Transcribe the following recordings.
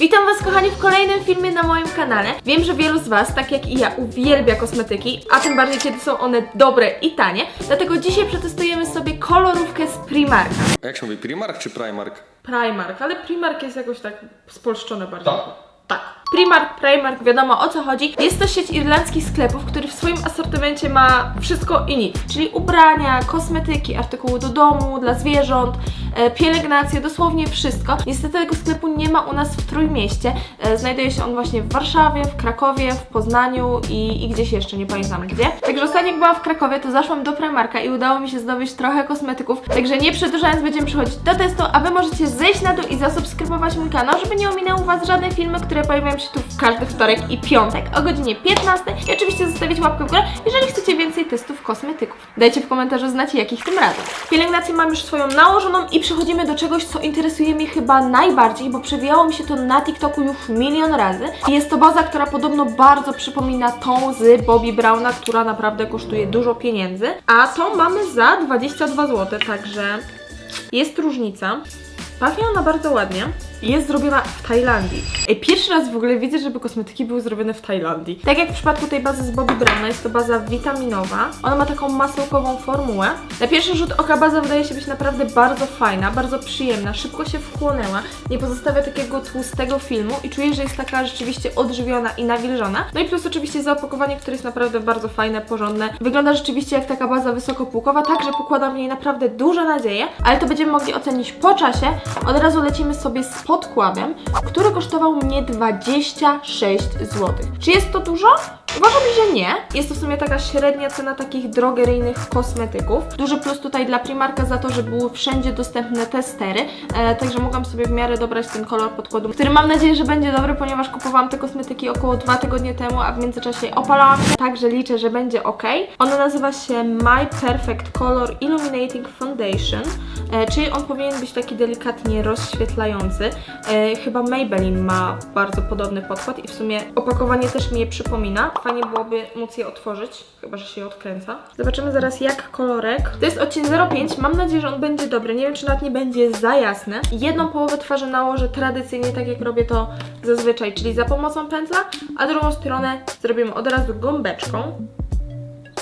Witam Was kochani w kolejnym filmie na moim kanale. Wiem, że wielu z Was, tak jak i ja, uwielbia kosmetyki, a tym bardziej kiedy są one dobre i tanie. Dlatego dzisiaj przetestujemy sobie kolorówkę z Primarka. A jak się mówi, Primark czy Primark? Primark, ale Primark jest jakoś tak spolszczone bardziej. Tak. Tak. Primark, Primark, wiadomo o co chodzi. Jest to sieć irlandzkich sklepów, który w swoim asortymencie ma wszystko i nic. Czyli ubrania, kosmetyki, artykuły do domu, dla zwierząt, e, pielęgnacje, dosłownie wszystko. Niestety tego sklepu nie ma u nas w Trójmieście. E, znajduje się on właśnie w Warszawie, w Krakowie, w Poznaniu i, i gdzieś jeszcze, nie pamiętam gdzie. Także ostatnio jak byłam w Krakowie, to zaszłam do Primarka i udało mi się zdobyć trochę kosmetyków. Także nie przedłużając, będziemy przechodzić do testu, a Wy możecie zejść na dół i zasubskrybować mój kanał, żeby nie ominęły Was żadne filmy, które pojawiają się tu w każdy wtorek i piątek o godzinie 15 i oczywiście zostawić łapkę w górę, jeżeli chcecie więcej testów kosmetyków. Dajcie w komentarzu znać, jakich tym razem. Pielęgnację mam już swoją nałożoną i przechodzimy do czegoś, co interesuje mnie chyba najbardziej, bo przewijało mi się to na TikToku już milion razy. Jest to baza, która podobno bardzo przypomina tą z Bobbi Browna, która naprawdę kosztuje dużo pieniędzy, a tą mamy za 22 zł, także jest różnica. Pachnie ona bardzo ładnie. Jest zrobiona w Tajlandii. Ej, pierwszy raz w ogóle widzę, żeby kosmetyki były zrobione w Tajlandii. Tak jak w przypadku tej bazy z Bobbi Browna, jest to baza witaminowa. Ona ma taką masełkową formułę. Na pierwszy rzut oka baza wydaje się być naprawdę bardzo fajna, bardzo przyjemna, szybko się wchłonęła, nie pozostawia takiego tłustego filmu i czuję, że jest taka rzeczywiście odżywiona i nawilżona. No i plus oczywiście zaopakowanie, które jest naprawdę bardzo fajne, porządne. Wygląda rzeczywiście jak taka baza wysokopółkowa, także pokładam w niej naprawdę duże nadzieje, ale to będziemy mogli ocenić po czasie. Od razu lecimy sobie z podkładem, który kosztował mnie 26 zł. Czy jest to dużo? Uważam, że nie. Jest to w sumie taka średnia cena takich drogeryjnych kosmetyków. Duży plus tutaj dla Primarka za to, że były wszędzie dostępne testery, e, także mogłam sobie w miarę dobrać ten kolor podkładu, który mam nadzieję, że będzie dobry, ponieważ kupowałam te kosmetyki około 2 tygodnie temu, a w międzyczasie opalałam się, także liczę, że będzie ok. Ona nazywa się My Perfect Color Illuminating Foundation, czyli on powinien być taki delikatnie rozświetlający. E, chyba Maybelline ma bardzo podobny podkład i w sumie opakowanie też mi je przypomina. Fajnie byłoby móc je otworzyć, chyba że się je odkręca. Zobaczymy zaraz jak kolorek. To jest odcień 05, mam nadzieję, że on będzie dobry. Nie wiem, czy nawet nie będzie za jasny. Jedną połowę twarzy nałożę tradycyjnie, tak jak robię to zazwyczaj, czyli za pomocą pędzla, a drugą stronę zrobimy od razu gąbeczką.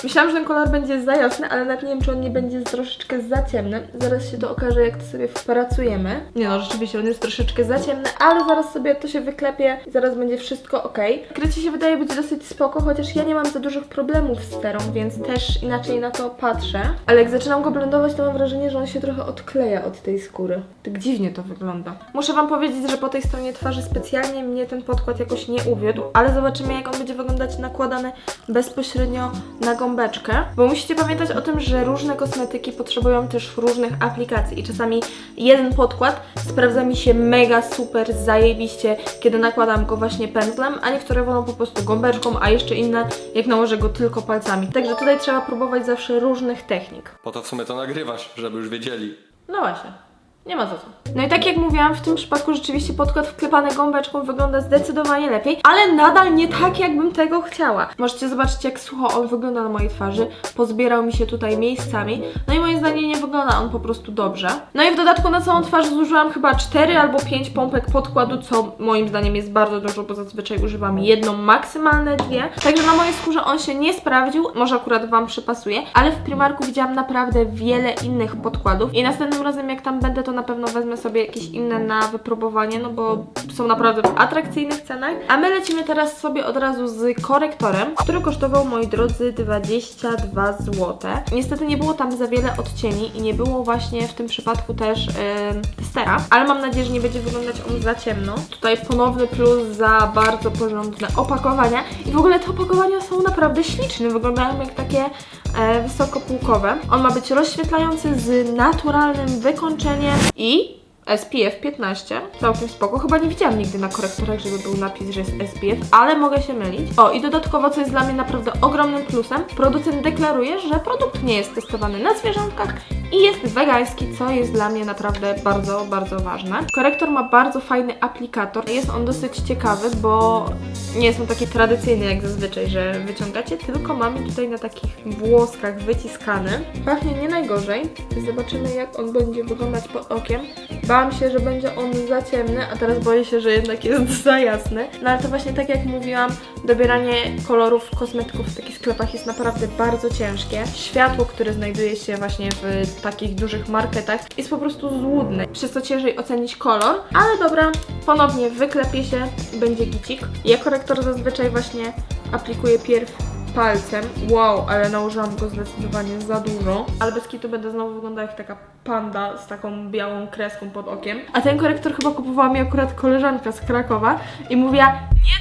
Myślałam, że ten kolor będzie za jasny, ale nawet nie wiem, czy on nie będzie troszeczkę za ciemny. Zaraz się to okaże, jak to sobie wpracujemy. Nie no, rzeczywiście on jest troszeczkę za ciemny, ale zaraz sobie to się wyklepie i zaraz będzie wszystko ok. Krycie się wydaje być dosyć spoko, chociaż ja nie mam za dużych problemów z sterą, więc też inaczej na to patrzę. Ale jak zaczynam go blendować, to mam wrażenie, że on się trochę odkleja od tej skóry. Tak dziwnie to wygląda. Muszę Wam powiedzieć, że po tej stronie twarzy specjalnie mnie ten podkład jakoś nie uwiódł, ale zobaczymy, jak on będzie wyglądać nakładany bezpośrednio na gąbeczkę. Bo musicie pamiętać o tym, że różne kosmetyki potrzebują też różnych aplikacji i czasami jeden podkład sprawdza mi się mega super zajebiście, kiedy nakładam go właśnie pędzlem, a niektóre wolą po prostu gąbeczką, a jeszcze inne jak nałożę go tylko palcami. Także tutaj trzeba próbować zawsze różnych technik. Po to w sumie to nagrywasz, żeby już wiedzieli. No właśnie. Nie ma za co. No i tak jak mówiłam, w tym przypadku rzeczywiście podkład wklepany gąbeczką wygląda zdecydowanie lepiej, ale nadal nie tak, jakbym tego chciała. Możecie zobaczyć, jak sucho on wygląda na mojej twarzy. Pozbierał mi się tutaj miejscami. No i moim zdaniem nie wygląda on po prostu dobrze. No i w dodatku na całą twarz zużyłam chyba 4 albo 5 pompek podkładu, co moim zdaniem jest bardzo dużo, bo zazwyczaj używam jedną, maksymalne dwie. Także na mojej skórze on się nie sprawdził. Może akurat Wam przypasuje, ale w Primarku widziałam naprawdę wiele innych podkładów i następnym razem jak tam będę, to na pewno wezmę sobie jakieś inne na wypróbowanie, no bo są naprawdę w atrakcyjnych cenach. A my lecimy teraz sobie od razu z korektorem, który kosztował, moi drodzy, 22 zł. Niestety nie było tam za wiele odcieni i nie było właśnie w tym przypadku też yy, testera, ale mam nadzieję, że nie będzie wyglądać on za ciemno. Tutaj ponowny plus za bardzo porządne opakowania i w ogóle te opakowania są naprawdę śliczne, wyglądają jak takie e, wysokopółkowe. On ma być rozświetlający z naturalnym wykończeniem i SPF 15, całkiem spoko. Chyba nie widziałam nigdy na korektorach, żeby był napis, że jest SPF, ale mogę się mylić. O, i dodatkowo, co jest dla mnie naprawdę ogromnym plusem, producent deklaruje, że produkt nie jest testowany na zwierzątkach i jest wegański, co jest dla mnie naprawdę bardzo, bardzo ważne. Korektor ma bardzo fajny aplikator. Jest on dosyć ciekawy, bo nie jest on taki tradycyjny jak zazwyczaj, że wyciągacie, tylko mamy tutaj na takich włoskach wyciskany. Pachnie nie najgorzej. Zobaczymy jak on będzie wyglądać pod okiem. Bałam się, że będzie on za ciemny, a teraz boję się, że jednak jest za jasny. No ale to właśnie tak jak mówiłam, dobieranie kolorów kosmetyków w takich sklepach jest naprawdę bardzo ciężkie. Światło, które znajduje się właśnie w takich dużych marketach jest po prostu złudne, przez co ciężej ocenić kolor. Ale dobra, ponownie wyklepie się, będzie gicik. Ja korektor zazwyczaj właśnie aplikuję pierw palcem. Wow, ale nałożyłam go zdecydowanie za dużo. Ale bez kitu będę znowu wyglądała jak taka panda z taką białą kreską pod okiem. A ten korektor chyba kupowała mi akurat koleżanka z Krakowa i mówiła nie,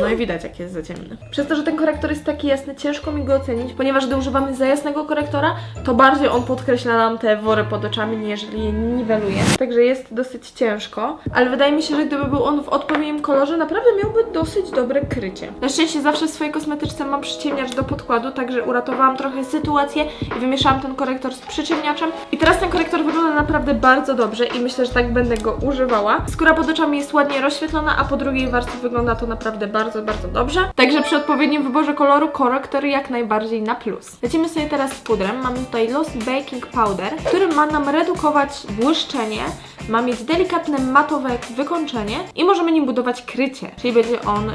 No i widać, jak jest za ciemny. Przez to, że ten korektor jest taki jasny, ciężko mi go ocenić, ponieważ gdy używamy za jasnego korektora, to bardziej on podkreśla nam te wory pod oczami, niżeli je niweluje. Także jest dosyć ciężko, ale wydaje mi się, że gdyby był on w odpowiednim kolorze, naprawdę miałby dosyć dobre krycie. Na szczęście zawsze w swojej kosmetyczce mam przyciemniacz do podkładu, także uratowałam trochę sytuację i wymieszałam ten korektor z przyciemniaczem. I teraz ten korektor wygląda naprawdę bardzo dobrze i myślę, że tak będę go używała. Skóra pod oczami jest ładnie rozświetlona, a po drugiej warstwie wygląda to naprawdę bardzo, bardzo dobrze. Także przy odpowiednim wyborze koloru korektor jak najbardziej na plus. Lecimy sobie teraz z pudrem. Mamy tutaj Lost Baking Powder, który ma nam redukować błyszczenie, ma mieć delikatne matowe wykończenie i możemy nim budować krycie, czyli będzie on y,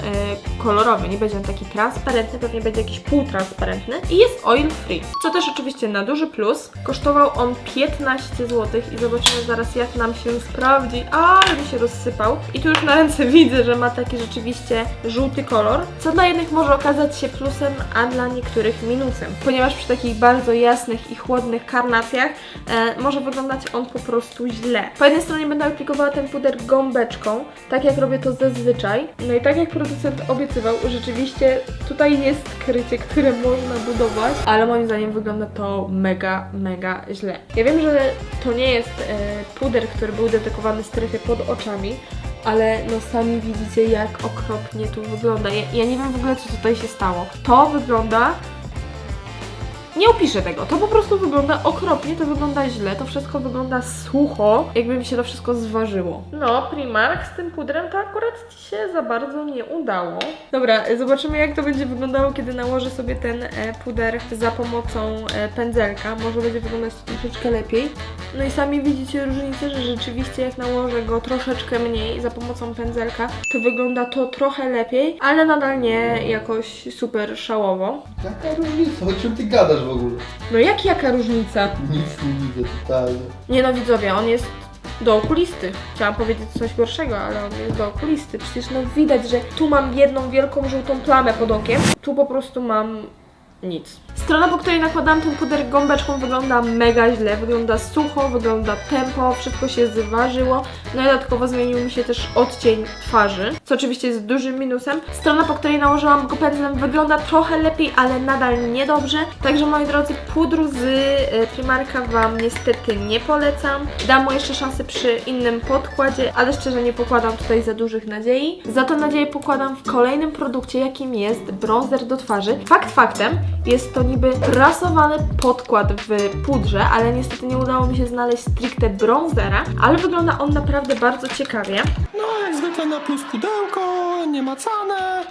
kolorowy, nie będzie on taki transparentny, pewnie będzie jakiś półtransparentny i jest oil free, co też oczywiście na duży plus. Kosztował on 15 zł i zobaczymy zaraz jak nam się sprawdzi, ale mi się rozsypał i tu już na ręce widzę, że ma taki rzeczywiście żółty kolor, co dla jednych może okazać się plusem, a dla niektórych minusem, ponieważ przy takich bardzo jasnych i chłodnych karnacjach e, może wyglądać on po prostu źle. Po jednej stronie będę aplikowała ten puder gąbeczką, tak jak robię to zazwyczaj. No i tak jak producent obiecywał, rzeczywiście tutaj jest krycie, które można budować, ale moim zdaniem wygląda to mega, mega źle. Ja wiem, że to nie jest e, puder, który był dedykowany strefie pod oczami, ale no sami widzicie jak okropnie tu wygląda. Ja, ja nie wiem w ogóle co tutaj się stało. To wygląda nie opiszę tego. To po prostu wygląda okropnie, to wygląda źle, to wszystko wygląda sucho, jakby mi się to wszystko zważyło. No, Primark z tym pudrem to akurat Ci się za bardzo nie udało. Dobra, zobaczymy jak to będzie wyglądało, kiedy nałożę sobie ten e, puder za pomocą e, pędzelka. Może będzie wyglądać to troszeczkę lepiej. No i sami widzicie różnicę, że rzeczywiście jak nałożę go troszeczkę mniej za pomocą pędzelka, to wygląda to trochę lepiej, ale nadal nie jakoś super szałowo. Jaka różnica? O czym ty gadasz w ogóle? No jak jaka różnica? Nic nie widzę totalnie. Nie no widzowie, on jest do okulisty. Chciałam powiedzieć coś gorszego, ale on jest do okulisty. Przecież no widać, że tu mam jedną wielką żółtą plamę pod okiem, tu po prostu mam nic. Strona, po której nakładam ten puder gąbeczką wygląda mega źle, wygląda sucho, wygląda tempo, wszystko się zważyło, no i dodatkowo zmienił mi się też odcień twarzy, co oczywiście jest dużym minusem. Strona, po której nałożyłam go pędzlem wygląda trochę lepiej, ale nadal niedobrze, także moi drodzy, pudru z y, Primarka Wam niestety nie polecam. Dam mu jeszcze szansę przy innym podkładzie, ale szczerze nie pokładam tutaj za dużych nadziei. Za to nadzieję pokładam w kolejnym produkcie, jakim jest bronzer do twarzy. Fakt faktem, jest to niby rasowany podkład w pudrze, ale niestety nie udało mi się znaleźć stricte bronzera, ale wygląda on naprawdę bardzo ciekawie. No, jak zwykle na plus pudełko, niemacane.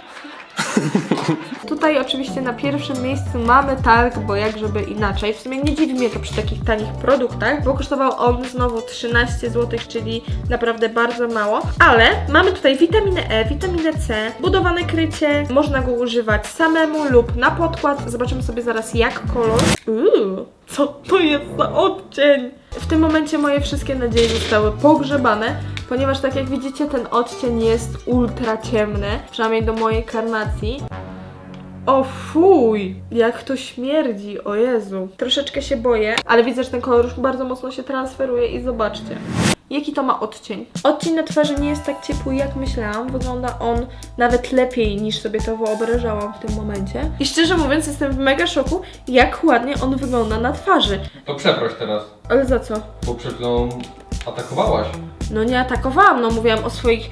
Tutaj oczywiście na pierwszym miejscu mamy talk, bo jak żeby inaczej. W sumie nie dziwi mnie to przy takich tanich produktach, bo kosztował on znowu 13 zł, czyli naprawdę bardzo mało. Ale mamy tutaj witaminę E, witaminę C, budowane krycie, można go używać samemu lub na podkład. Zobaczymy sobie zaraz jak kolor. Uuu, co to jest za odcień? W tym momencie moje wszystkie nadzieje zostały pogrzebane, ponieważ tak jak widzicie ten odcień jest ultra ciemny, przynajmniej do mojej karnacji. O fuj, jak to śmierdzi, o Jezu. Troszeczkę się boję, ale widzę, że ten kolor już bardzo mocno się transferuje i zobaczcie. Jaki to ma odcień? Odcień na twarzy nie jest tak ciepły jak myślałam. Wygląda on nawet lepiej niż sobie to wyobrażałam w tym momencie. I szczerze mówiąc jestem w mega szoku, jak ładnie on wygląda na twarzy. To przeproś teraz, Ale za co? bo przed chwilą atakowałaś. No nie atakowałam, no mówiłam o swoich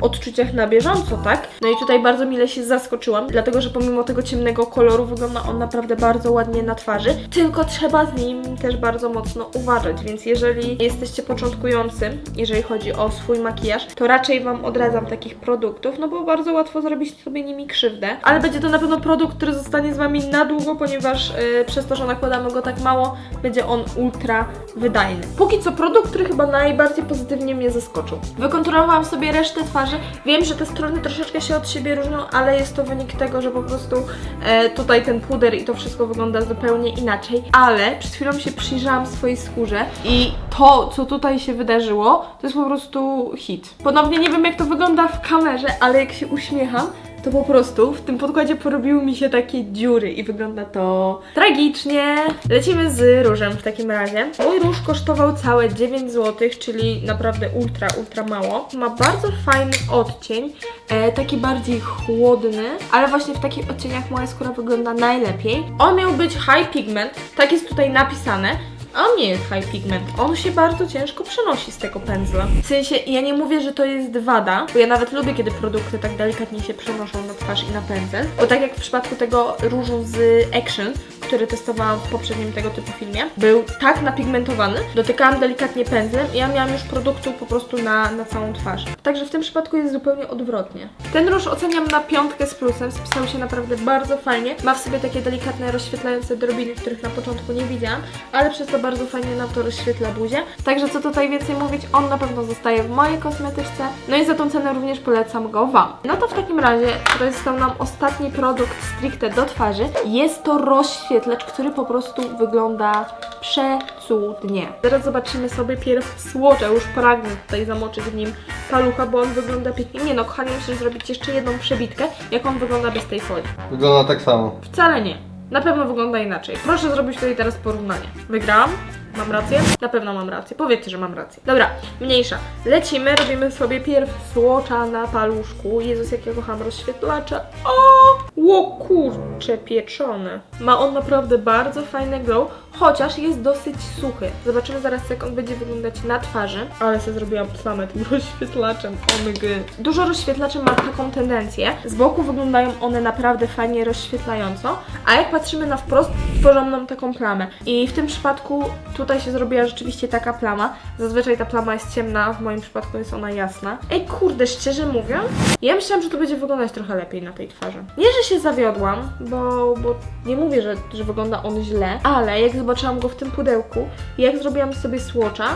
odczuciach na bieżąco, tak? No i tutaj bardzo mile się zaskoczyłam, dlatego że pomimo tego ciemnego koloru wygląda on naprawdę bardzo ładnie na twarzy, tylko trzeba z nim też bardzo mocno uważać, więc jeżeli jesteście początkujący, jeżeli chodzi o swój makijaż, to raczej Wam odradzam takich produktów, no bo bardzo łatwo zrobić sobie nimi krzywdę, ale będzie to na pewno produkt, który zostanie z Wami na długo, ponieważ yy, przez to, że nakładamy go tak mało, będzie on ultra wydajny. Póki co produkt, który chyba najbardziej pozytywnie mnie zaskoczył. Wykonturowałam sobie resztę twarzy. Wiem, że te strony troszeczkę się od siebie różnią, ale jest to wynik tego, że po prostu e, tutaj ten puder i to wszystko wygląda zupełnie inaczej. Ale przed chwilą się przyjrzałam swojej skórze i to, co tutaj się wydarzyło, to jest po prostu hit. Ponownie nie wiem, jak to wygląda w kamerze, ale jak się uśmiecham, to po prostu w tym podkładzie porobiły mi się takie dziury i wygląda to tragicznie. Lecimy z różem w takim razie. Mój róż kosztował całe 9 zł, czyli naprawdę ultra, ultra mało. Ma bardzo fajny odcień, e, taki bardziej chłodny, ale właśnie w takich odcieniach moja skóra wygląda najlepiej. On miał być high pigment, tak jest tutaj napisane. On nie jest high pigment, on się bardzo ciężko przenosi z tego pędzla. W sensie, ja nie mówię, że to jest wada, bo ja nawet lubię, kiedy produkty tak delikatnie się przenoszą na twarz i na pędzel, bo tak jak w przypadku tego różu z Action, który testowałam w poprzednim tego typu filmie, był tak napigmentowany, dotykałam delikatnie pędzlem i ja miałam już produktu po prostu na, na całą twarz. Także w tym przypadku jest zupełnie odwrotnie. Ten róż oceniam na piątkę z plusem, spisał się naprawdę bardzo fajnie, ma w sobie takie delikatne, rozświetlające drobiny, których na początku nie widziałam, ale przez to bardzo fajnie nam to rozświetla buzię. Także co tutaj więcej mówić, on na pewno zostaje w mojej kosmetyczce, no i za tą cenę również polecam go Wam. No to w takim razie, to został nam ostatni produkt stricte do twarzy. Jest to rozświetlacz, który po prostu wygląda przecudnie. Teraz zobaczymy sobie pierw słodze, już pragnę tutaj zamoczyć w nim palucha, bo on wygląda pięknie. Nie no, kochani, muszę zrobić jeszcze jedną przebitkę, jak on wygląda bez tej folii. Wygląda tak samo. Wcale nie. Na pewno wygląda inaczej. Proszę zrobić tutaj teraz porównanie. Wygrałam? Mam rację? Na pewno mam rację. Powiedzcie, że mam rację. Dobra, mniejsza. Lecimy, robimy sobie pierw słocza na paluszku. Jezus, jak ja kocham rozświetlacza. O! Ło kurcze pieczone. Ma on naprawdę bardzo fajny glow, chociaż jest dosyć suchy. Zobaczymy zaraz, jak on będzie wyglądać na twarzy. Ale sobie zrobiłam plamę tym rozświetlaczem. Omygy. Dużo rozświetlaczy ma taką tendencję. Z boku wyglądają one naprawdę fajnie rozświetlająco, a jak patrzymy na wprost, tworzą nam taką plamę. I w tym przypadku tutaj się zrobiła rzeczywiście taka plama. Zazwyczaj ta plama jest ciemna, w moim przypadku jest ona jasna. Ej, kurde, szczerze mówiąc, ja myślałam, że to będzie wyglądać trochę lepiej na tej twarzy. Nie, że się zawiodłam, bo, bo nie mówię, że, że wygląda on źle, ale jak zobaczyłam go w tym pudełku, jak zrobiłam sobie słocza,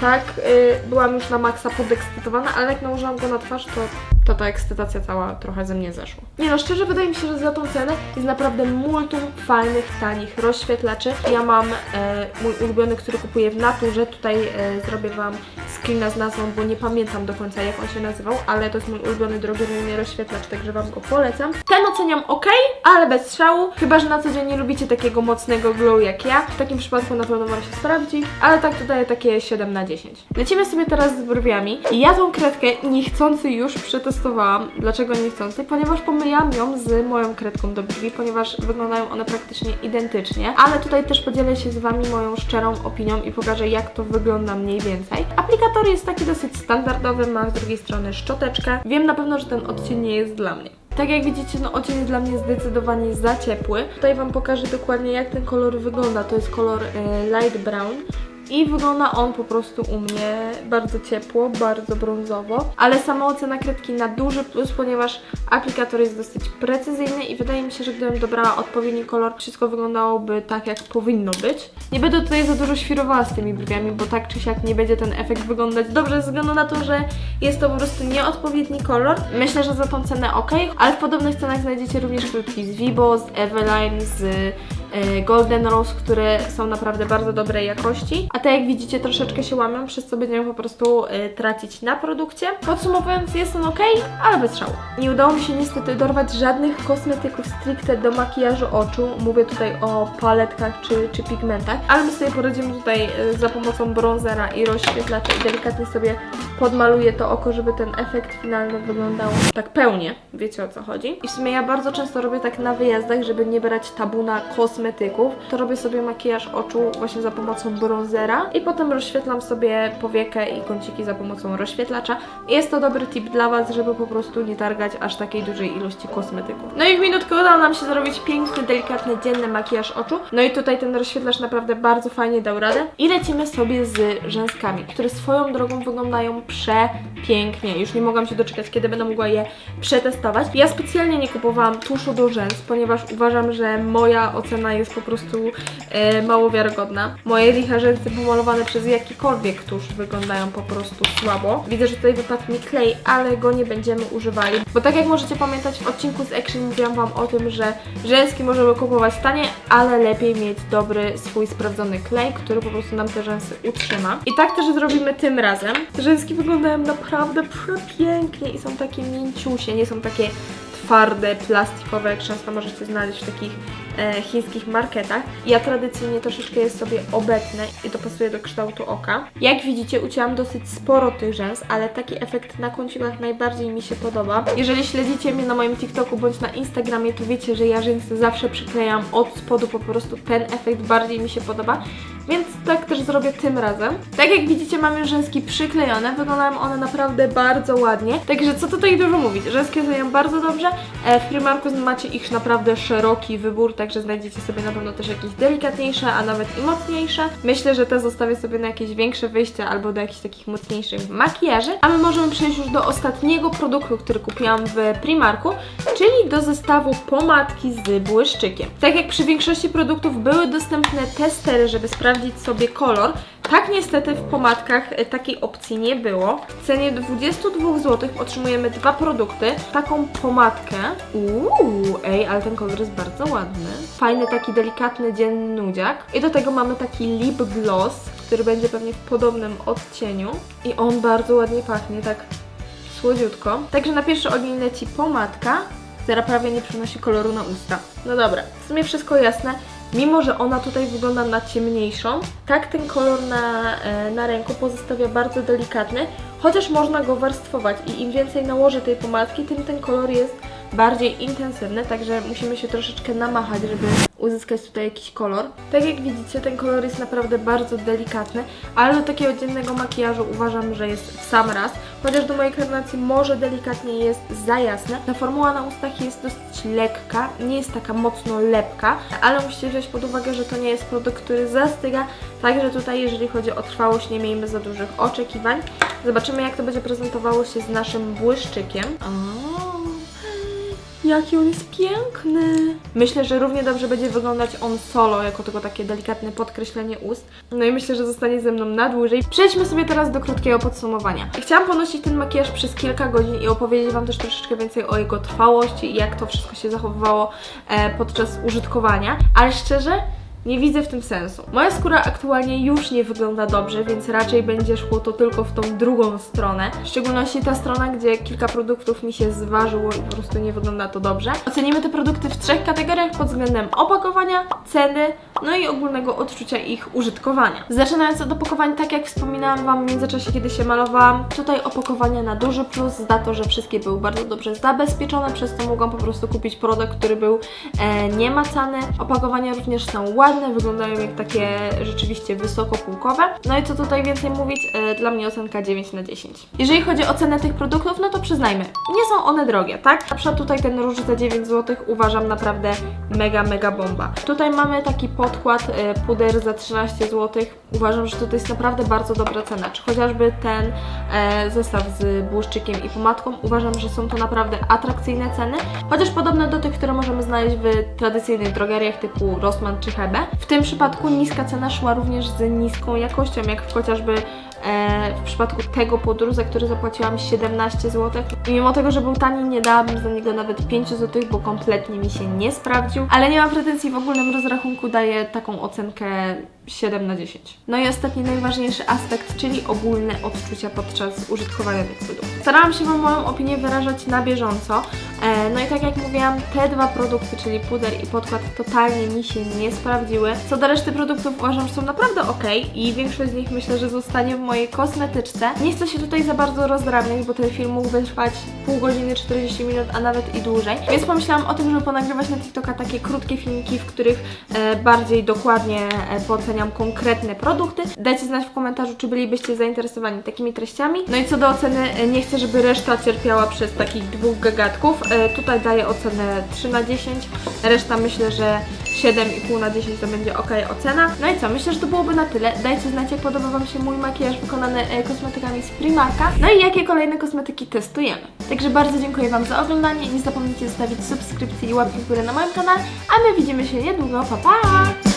tak y, byłam już na maksa podekscytowana, ale jak nałożyłam go na twarz, to to ta ekscytacja cała trochę ze mnie zeszła. Nie no, szczerze wydaje mi się, że za tą cenę jest naprawdę multum fajnych, tanich rozświetlaczy. Ja mam e, mój ulubiony, który kupuję w naturze. Tutaj e, zrobię Wam screena z nazwą, bo nie pamiętam do końca jak on się nazywał, ale to jest mój ulubiony drogeryjny rozświetlacz, także Wam go polecam. Ten oceniam ok, ale bez szału, chyba że na co dzień nie lubicie takiego mocnego glow jak ja. W takim przypadku na pewno Wam się sprawdzi, ale tak to daję takie 7 na 10. Lecimy sobie teraz z brwiami. Ja tą kredkę niechcący już przetestowałam. Dlaczego niechcący? Ponieważ pomyliłam ją z moją kredką do brwi, ponieważ wyglądają one praktycznie identycznie, ale tutaj też podzielę się z Wami moją szczerą opinią i pokażę jak to wygląda mniej więcej. Aplikator jest taki dosyć standardowy, ma z drugiej strony szczoteczkę. Wiem na pewno, że ten odcień nie jest dla mnie. Tak jak widzicie, no odcień jest dla mnie zdecydowanie za ciepły. Tutaj Wam pokażę dokładnie jak ten kolor wygląda. To jest kolor e, light brown. I wygląda on po prostu u mnie bardzo ciepło, bardzo brązowo, ale sama ocena kredki na duży plus, ponieważ aplikator jest dosyć precyzyjny i wydaje mi się, że gdybym dobrała odpowiedni kolor, wszystko wyglądałoby tak, jak powinno być. Nie będę tutaj za dużo świrowała z tymi brwiami, bo tak czy siak nie będzie ten efekt wyglądać dobrze, ze względu na to, że jest to po prostu nieodpowiedni kolor. Myślę, że za tą cenę ok, ale w podobnych cenach znajdziecie również kredki z Vibo, z Eveline, z Golden Rose, które są naprawdę bardzo dobrej jakości. A te jak widzicie troszeczkę się łamią, przez co będziemy po prostu e, tracić na produkcie. Podsumowując jest on ok, ale bez szału. Nie udało mi się niestety dorwać żadnych kosmetyków stricte do makijażu oczu. Mówię tutaj o paletkach czy, czy pigmentach, ale my sobie poradzimy tutaj e, za pomocą bronzera i rozświetlacza i delikatnie sobie podmaluję to oko, żeby ten efekt finalny wyglądał tak pełnie. Wiecie o co chodzi? I w sumie ja bardzo często robię tak na wyjazdach, żeby nie brać tabu na kosmetyki kosmetyków, to robię sobie makijaż oczu właśnie za pomocą bronzera i potem rozświetlam sobie powiekę i kąciki za pomocą rozświetlacza. Jest to dobry tip dla Was, żeby po prostu nie targać aż takiej dużej ilości kosmetyków. No i w minutkę udało nam się zrobić piękny, delikatny, dzienny makijaż oczu. No i tutaj ten rozświetlacz naprawdę bardzo fajnie dał radę. I lecimy sobie z rzęskami, które swoją drogą wyglądają przepięknie. Już nie mogłam się doczekać, kiedy będę mogła je przetestować. Ja specjalnie nie kupowałam tuszu do rzęs, ponieważ uważam, że moja ocena jest po prostu e, mało wiarygodna. Moje licha rzęsy pomalowane przez jakikolwiek tusz wyglądają po prostu słabo. Widzę, że tutaj wypadł mi klej, ale go nie będziemy używali. Bo tak jak możecie pamiętać, w odcinku z Action mówiłam Wam o tym, że rzęski możemy kupować tanie, ale lepiej mieć dobry swój sprawdzony klej, który po prostu nam te rzęsy utrzyma. I tak też zrobimy tym razem. Rzęski wyglądają naprawdę przepięknie i są takie mięciusie, nie są takie twarde, plastikowe, jak często możecie znaleźć w takich chińskich marketach. Ja tradycyjnie troszeczkę je sobie obetnę i to pasuje do kształtu oka. Jak widzicie, ucięłam dosyć sporo tych rzęs, ale taki efekt na kącikach najbardziej mi się podoba. Jeżeli śledzicie mnie na moim TikToku bądź na Instagramie, to wiecie, że ja rzęsy zawsze przyklejam od spodu, po prostu ten efekt bardziej mi się podoba. Więc tak też zrobię tym razem. Tak jak widzicie, mamy rzęski przyklejone, wyglądają one naprawdę bardzo ładnie. Także co tutaj dużo mówić, rzęski stoją bardzo dobrze. E, W Primarku macie ich naprawdę szeroki wybór, także znajdziecie sobie na pewno też jakieś delikatniejsze, a nawet i mocniejsze. Myślę, że te zostawię sobie na jakieś większe wyjścia albo do jakichś takich mocniejszych makijaży. A my możemy przejść już do ostatniego produktu, który kupiłam w Primarku, czyli do zestawu pomadki z błyszczykiem. Tak jak przy większości produktów były dostępne testery, żeby sprawdzić sobie kolor, tak niestety w pomadkach e, takiej opcji nie było. W cenie 22 zł otrzymujemy dwa produkty. Taką pomadkę. Uuu, ej, ale ten kolor jest bardzo ładny. Fajny taki delikatny dzienny nudziak. I do tego mamy taki lip gloss, który będzie pewnie w podobnym odcieniu. I on bardzo ładnie pachnie, tak słodziutko. Także na pierwszy ogień leci pomadka, która prawie nie przynosi koloru na usta. No dobra, w sumie wszystko jasne. Mimo, że ona tutaj wygląda na ciemniejszą, tak ten kolor na, e, na ręku pozostawia bardzo delikatny, chociaż można go warstwować i im więcej nałożę tej pomadki, tym ten kolor jest bardziej intensywny, także musimy się troszeczkę namachać, żeby uzyskać tutaj jakiś kolor. Tak jak widzicie, ten kolor jest naprawdę bardzo delikatny, ale do takiego dziennego makijażu uważam, że jest w sam raz, chociaż do mojej karnacji może delikatnie jest za jasne. Ta formuła na ustach jest dosyć lekka, nie jest taka mocno lepka, ale musicie wziąć pod uwagę, że to nie jest produkt, który zastyga, także tutaj jeżeli chodzi o trwałość nie miejmy za dużych oczekiwań. Zobaczymy jak to będzie prezentowało się z naszym błyszczykiem. O. Jaki on jest piękny! Myślę, że równie dobrze będzie wyglądać on solo, jako tylko takie delikatne podkreślenie ust. No i myślę, że zostanie ze mną na dłużej. Przejdźmy sobie teraz do krótkiego podsumowania. Chciałam ponosić ten makijaż przez kilka godzin i opowiedzieć Wam też troszeczkę więcej o jego trwałości i jak to wszystko się zachowywało e, podczas użytkowania. Ale szczerze, nie widzę w tym sensu. Moja skóra aktualnie już nie wygląda dobrze, więc raczej będzie szło to tylko w tą drugą stronę. W szczególności ta strona, gdzie kilka produktów mi się zważyło i po prostu nie wygląda to dobrze. Ocenimy te produkty w trzech kategoriach pod względem opakowania, ceny, no i ogólnego odczucia ich użytkowania. Zaczynając od opakowań, tak jak wspominałam Wam w międzyczasie, kiedy się malowałam, tutaj opakowania na duży plus za to, że wszystkie były bardzo dobrze zabezpieczone, przez to mogłam po prostu kupić produkt, który był e, niemacany. Opakowania również są ładne, wyglądają jak takie rzeczywiście wysokopółkowe. No i co tutaj więcej mówić, e, dla mnie ocenka 9 na 10. Jeżeli chodzi o cenę tych produktów, no to przyznajmy, nie są one drogie, tak? Na przykład tutaj ten róż za 9 zł uważam naprawdę mega, mega bomba. Tutaj mamy taki podkład e, puder za 13 zł. Uważam, że to jest naprawdę bardzo dobra cena. Czy chociażby ten e, zestaw z błyszczykiem i pomadką, uważam, że są to naprawdę atrakcyjne ceny, chociaż podobne do tych, które możemy znaleźć w tradycyjnych drogeriach typu Rossmann czy Hebe. W tym przypadku niska cena szła również z niską jakością, jak chociażby w przypadku tego pudru, za który zapłaciłam 17 zł. Mimo tego, że był tani, nie dałabym za niego nawet 5 zł, bo kompletnie mi się nie sprawdził. Ale nie mam pretensji, w ogólnym rozrachunku daję taką ocenkę 7 na 10. No i ostatni najważniejszy aspekt, czyli ogólne odczucia podczas użytkowania tych produktów. Starałam się Wam moją opinię wyrażać na bieżąco. E, no i tak jak mówiłam, te dwa produkty, czyli puder i podkład, totalnie mi się nie sprawdziły. Co do reszty produktów uważam, że są naprawdę ok i większość z nich myślę, że zostanie w mojej kosmetyczce. Nie chcę się tutaj za bardzo rozdrabniać, bo ten film mógłby trwać pół godziny, 40 minut, a nawet i dłużej. Więc pomyślałam o tym, żeby ponagrywać na TikToka takie krótkie filmiki, w których e, bardziej dokładnie e, pooceniam konkretne produkty. Dajcie znać w komentarzu, czy bylibyście zainteresowani takimi treściami. No i co do oceny, e, nie chcę, żeby reszta cierpiała przez takich dwóch gagatków. E, tutaj daję ocenę 3 na 10, reszta myślę, że 7,5 na 10 to będzie ok ocena. No i co, myślę, że to byłoby na tyle. Dajcie znać, jak podoba Wam się mój makijaż wykonany e, kosmetykami z Primarka. No i jakie kolejne kosmetyki testujemy. Także bardzo dziękuję Wam za oglądanie. Nie zapomnijcie zostawić subskrypcji i łapki w górę na moim kanale, a my widzimy się niedługo. Pa, pa!